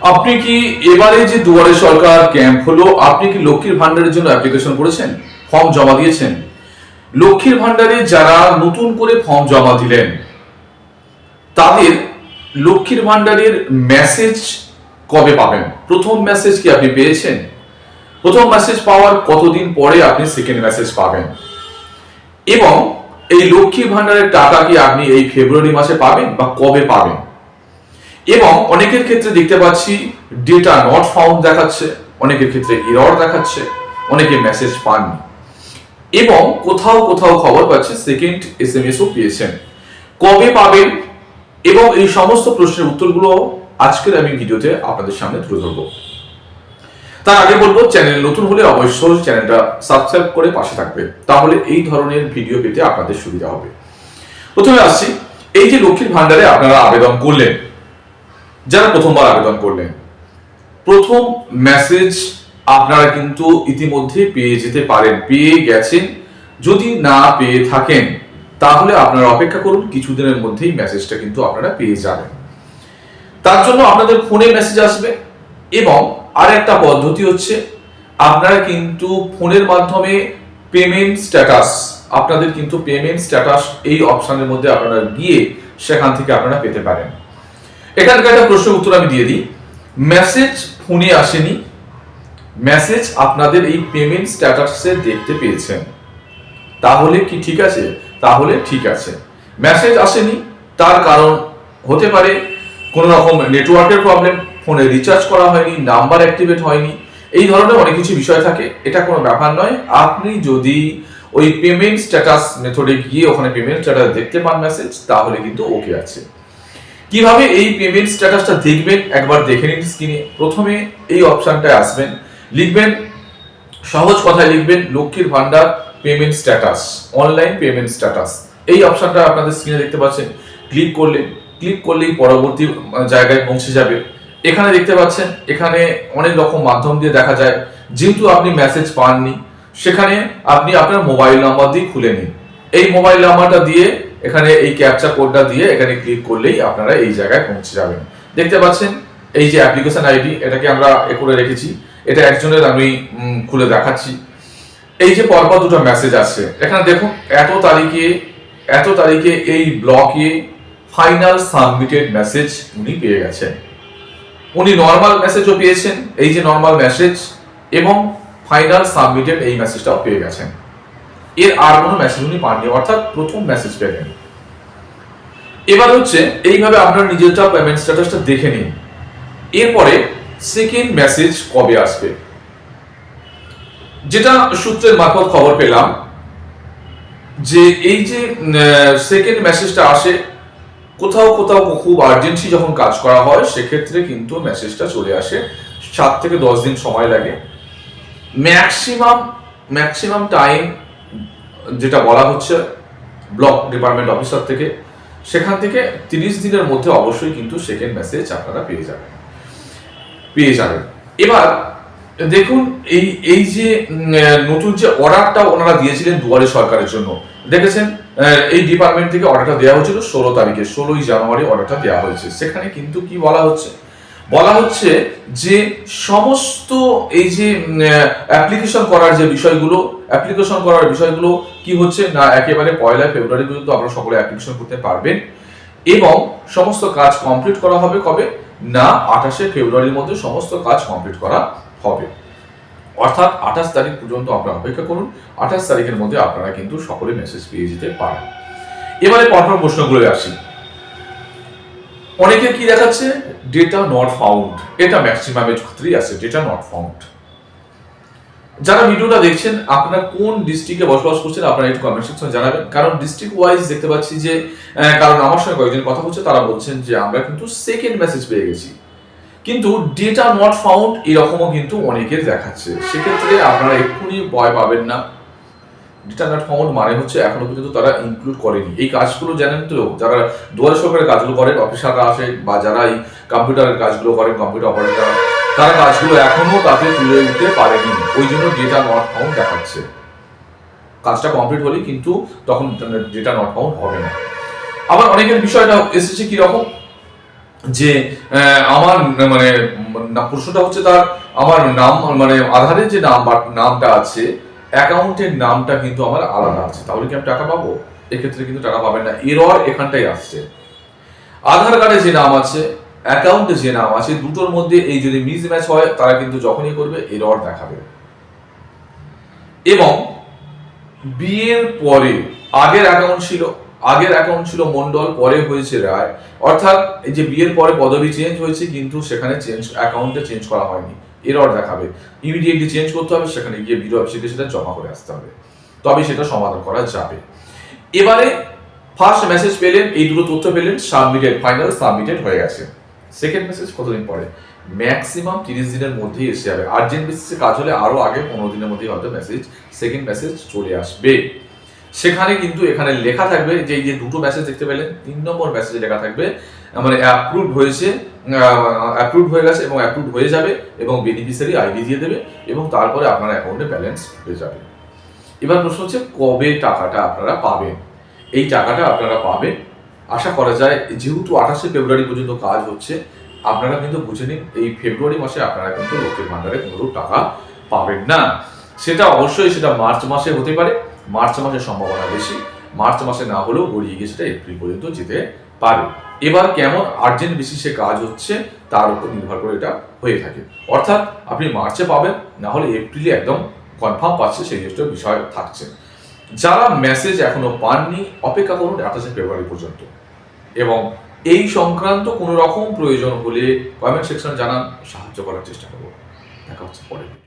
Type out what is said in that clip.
আপনি কি এবারে যে দুয়ারে সরকার ক্যাম্প হলো, আপনি কি লক্ষ্মীর ভান্ডারের জন্য অ্যাপ্লিকেশন করেছেন? ফর্ম জমা দিয়েছেন? লক্ষ্মীর ভান্ডারে যারা নতুন করে ফর্ম জমা দিলেন, তাদের লক্ষ্মীর ভান্ডারের মেসেজ কবে পাবেন? প্রথম মেসেজ কি আপনি পেয়েছেন? প্রথম মেসেজ পাওয়ার কতদিন পরে আপনি সেকেন্ড মেসেজ পাবেন? এবং এই লক্ষ্মীর ভান্ডারের টাকা কি আপনি এই ফেব্রুয়ারি মাসে পাবেন বা কবে পাবেন? এবং অনেকের ক্ষেত্রে দেখতে পাচ্ছি ডেটা নট ফাউন্ড দেখাচ্ছে, অনেকের ক্ষেত্রে এরর দেখাচ্ছে, অনেকে মেসেজ পাননি। এবং কোথাও কোথাও খবর পাচ্ছে সেকেন্ড এস এম এসও পেয়েছেন। কবে পাবেন এবং এই সমস্ত প্রশ্নের উত্তরগুলো আজকের আমি ভিডিওতে আপনাদের সামনে তুলে ধরবো। তার আগে বলব, চ্যানেল নতুন হলে অবশ্যই চ্যানেলটা সাবস্ক্রাইব করে পাশে থাকবে তাহলে এই ধরনের ভিডিও পেতে আপনাদের সুবিধা হবে। প্রথমে আসছি, এই যে লক্ষ্মীর ভান্ডারে আপনারা আবেদন করলেন। যারা প্রথমবার আবেদন করলেন, প্রথম মেসেজ আপনারা কিন্তু ইতিমধ্যে পেয়ে যেতে পারেন, পেয়ে গেছেন। যদি না পেয়ে থাকেন, তাহলে আপনারা অপেক্ষা করুন, কিছুদিনের মধ্যেই মেসেজটা কিন্তু আপনারা পেয়ে যাবেন। তার জন্য আপনাদের ফোনে মেসেজ আসবে এবং আর একটা পদ্ধতি হচ্ছে, আপনারা কিন্তু ফোনের মাধ্যমে পেমেন্ট স্ট্যাটাস আপনাদের কিন্তু পেমেন্ট স্ট্যাটাস এই অপশনের মধ্যে আপনারা গিয়ে সেখান থেকে আপনারা পেতে পারেন। এখানকার একটা প্রশ্নের উত্তর আমি দিয়ে দিই। মেসেজ ফোনে আসেনি। মেসেজ আপনাদের এই পেমেন্ট স্ট্যাটাসে দেখতে পেয়েছেন। তাহলে কি ঠিক আছে? তাহলে ঠিক আছে। মেসেজ আসেনি, তার কারণ হতে পারে কোনো রকম নেটওয়ার্কের প্রবলেম ফোনে রিচার্জ করা হয়নি নাম্বার অ্যাক্টিভেট হয়নি। এই ধরনের অনেক কিছু বিষয় থাকে, এটা কোনো ব্যাপার নয়। আপনি যদি ওই পেমেন্ট স্ট্যাটাস মেথডে গিয়ে ওখানে পেমেন্ট স্ট্যাটাস দেখতে পান মেসেজ তাহলে কিন্তু ওকে আছে। কীভাবে এই পেমেন্ট স্ট্যাটাসটা দেখবেন? একবার দেখে নিন স্ক্রিনে প্রথমে এই অপশনটায় আসবেন। লিখবেন, সহজ কথায় লিখবেন, Lakshmir Bhandar payment status online payment status এই অপশনটা আপনাদের স্ক্রিনে দেখতে পাচ্ছেন। ক্লিক করলেন। ক্লিক করলেই পরবর্তী জায়গায় পৌঁছে যাবে। এখানে দেখতে পাচ্ছেন, এখানে অনেক রকম মাধ্যম দিয়ে দেখা যায়। যেহেতু আপনি মেসেজ পাননি, সেখানে আপনি আপনার মোবাইল নাম্বার দিয়ে খুলে নিন। এই মোবাইল নাম্বারটা দিয়ে এখানে এই ক্যাপচা কোডটা দিয়ে এখানে ক্লিক করলেই আপনারা এই জায়গায় পৌঁছে যাবেন। দেখতে পাচ্ছেন? এই যে অ্যাপ্লিকেশন আইডি এটাকে আমরা এ করে রেখেছি। এটা একজনের আমি খুলে দেখাচ্ছি। এই যে পরপর দুটো মেসেজ আছে এখানে দেখুন, এত তারিখে এত তারিখে এই ব্লকে ফাইনাল সাবমিটেড মেসেজ উনি পেয়ে গেছেন। উনি নর্মাল মেসেজও পেয়েছেন। এই যে নর্মাল মেসেজ এবং ফাইনাল সাবমিটেড এই মেসেজটাও পেয়ে গেছেন। এর আর কোনো মেসেজ উনি পাননি, অর্থাৎ প্রথম মেসেজ পেলেন। এবার হচ্ছে, এইভাবে আপনার নিজেরটা পেমেন্ট স্ট্যাটাসটা দেখে নিন। এরপরে সেকেন্ড মেসেজ কবে আসবে? যেটা সূত্রের মারফত খবর পেলাম, যে এই যে সেকেন্ড মেসেজটা আসে, কোথাও কোথাও খুব আর্জেন্সি যখন কাজ করা হয়, সেক্ষেত্রে কিন্তু মেসেজটা চলে আসে। সাত থেকে দশ দিন সময় লাগে। ম্যাক্সিমাম ম্যাক্সিমাম টাইম যেটা বলা হচ্ছে ব্লক ডিপার্টমেন্ট অফিসার থেকে, সেখান থেকে তিরিশ দিনের মধ্যে অবশ্যই কিন্তু সেকেন্ড মেসেজ আপনারা পেয়ে যাবেন। পেয়ে যাবেন। এবার দেখুন, এই এই যে নতুন যে অর্ডারটা ওনারা দিয়েছিলেন দুয়ারে সরকারের জন্য। দেখেছেন? এই ডিপার্টমেন্ট থেকে অর্ডারটা দেওয়া হয়েছিল ষোলো তারিখে, ষোলোই জানুয়ারি অর্ডারটা দেওয়া হয়েছে। সেখানে কিন্তু কি বলা হচ্ছে? বলা হচ্ছে যে সমস্ত এই যে অ্যাপ্লিকেশন করার যে বিষয়গুলো অ্যাপ্লিকেশন করার বিষয়গুলো কি হচ্ছে না, একেবারে পয়লা ফেব্রুয়ারি পর্যন্ত আপনারা সকলে অ্যাপ্লিকেশন করতে পারবেন। এবং সমস্ত কাজ কমপ্লিট করা হবে কবে? না, আঠাশে ফেব্রুয়ারির মধ্যে সমস্ত কাজ কমপ্লিট করা হবে। অর্থাৎ আঠাশ তারিখ পর্যন্ত আপনারা অপেক্ষা করুন। আঠাশ তারিখের মধ্যে আপনারা কিন্তু সকলে মেসেজ পেয়ে যেতে পারেন। এবারে পরপর প্রশ্নগুলো আসি। অনেকে কি দেখাচ্ছে? ডেটা নট ফাউন্ড এটা ম্যাক্সিমামের ক্ষেত্রেই আছে ডেটা নট ফাউন্ড যারা ভিডিওটা দেখছেন, আপনারা কোন ডিস্ট্রিক্টে বসবাস করছেন, আপনারা একটু কমেন্ট সেকশনে জানাবেন। কারণ ডিস্ট্রিক্ট ওয়াইজ দেখতে পাচ্ছি যে কারণ আমার সঙ্গে কয়েকজন কথা বলছে, তারা বলছেন যে, আমরা কিন্তু সেকেন্ড মেসেজ পেয়ে গেছি। কিন্তু ডেটা নট ফাউন্ড এরকমও কিন্তু অনেকের দেখাচ্ছে। সেক্ষেত্রে আপনারা এক্ষুনি ভয় পাবেন না। ডেটা নট ফাউন্ড মানে হচ্ছে এখনও পর্যন্ত তারা ইনক্লুড করেনি। এই কাজগুলো জানেন তো, যারা দুয়ারে সরকারের কাজগুলো করেন, অফিসাররা আসে বা যারা এই কম্পিউটারের কাজগুলো করেন, কম্পিউটার অপারেটর তারা কাজগুলো এখনও তাতে তুলে উঠতে পারেনি। ওই জন্য ডেটা নট ফাউন্ড দেখাচ্ছে। কাজটা কমপ্লিট হলেই কিন্তু তখন ডেটা নট ফাউন্ড হবে না। আবার অনেকের বিষয়টা এসেছে কি রকম যে আমার মানে প্রশ্নটা হচ্ছে তার, আমার নাম মানে আধারের যে নাম নামটা আছে অ্যাকাউন্টের নামটা কিন্তু আমার আলাদা আছে। তাহলে কি আমি টাকা পাবো? এক্ষেত্রে কিন্তু টাকা পাবেন না। এরর এখানটাই আসছে। আধার কার্ডে যে নাম আছে অ্যাকাউন্টে যে নাম আছে, দুটোর মধ্যে এই যদি মিস ম্যাচ হয়, তারা কিন্তু যখনই করবে এরর দেখাবে। এবং বিয়ের পরে, আগের অ্যাকাউন্ট ছিল, আগের অ্যাকাউন্ট ছিল মন্ডল, পরে হয়েছে রায়। অর্থাৎ এই যে বিয়ের পরে পদবি চেঞ্জ হয়েছে, কিন্তু সেখানে চেঞ্জ অ্যাকাউন্টে চেঞ্জ করা হয়নি। এরর দেখাবে। ইমিডিয়েটলি চেঞ্জ করতে হবে, সেখানে গিয়ে বিডিও অফিসে সেটা জমা করে আসতে হবে। তবে সেটা সমাধান করা যাবে। এবারে ফার্স্ট মেসেজ পেলেন, এই দুটো তথ্য পেলেন সাবমিটেড ফাইনাল সাবমিটেড হয়ে গেছে। সেকেন্ড মেসেজ কতদিন পরে? ম্যাক্সিমাম তিরিশ দিনের মধ্যেই এসে যাবে। আর্জেন্ট বেসিসে কাজ হলে আরও আগে পনেরো দিনের মধ্যেই হয়তো মেসেজ সেকেন্ড মেসেজ চলে আসবে। সেখানে কিন্তু এখানে লেখা থাকবে যে এই যে দুটো মেসেজ দেখতে পেলেন, তিন নম্বর মেসেজে লেখা থাকবে মানে অ্যাপ্রুভ হয়েছে অ্যাপ্রুভ হয়ে গেছে এবং অ্যাপ্রুভ হয়ে যাবে এবং বেনিফিশিয়ারি আইডি দিয়ে দেবে এবং তারপরে আপনার অ্যাকাউন্টে ব্যালেন্স হয়ে যাবে। এবার প্রশ্ন হচ্ছে, কবে টাকাটা আপনারা পাবেন? এই টাকাটা আপনারা পাবেন? আশা করা যায়, যেহেতু আঠাশে ফেব্রুয়ারি পর্যন্ত কাজ হচ্ছে, আপনারা কিন্তু বুঝে নিন, এই ফেব্রুয়ারি মাসে আপনারা কিন্তু লক্ষ্মীর ভান্ডারে কোনো টাকা পাবেন না। সেটা অবশ্যই সেটা মার্চ মাসে হতে পারে মার্চ মাসের সম্ভাবনা বেশি। মার্চ মাসে না হলেও গড়িয়ে গিয়ে সেটা এপ্রিল পর্যন্ত যেতে পারে। এবার কেমন আর্জেন্ট বেসিসে কাজ হচ্ছে, তার উপর নির্ভর করে এটা হয়ে থাকে। অর্থাৎ আপনি মার্চে পাবেন, না হলে এপ্রিলে একদম কনফার্ম পাচ্ছে সেই জিনিসটা বিষয় থাকছে। যারা মেসেজ এখনও পাননি, অপেক্ষা করুন আঠাশে ফেব্রুয়ারি পর্যন্ত। এবং এই সংক্রান্ত কোনো রকম প্রয়োজন হলে কমেন্ট সেকশন জানান, সাহায্য করার চেষ্টা করব। দেখা হচ্ছে পরে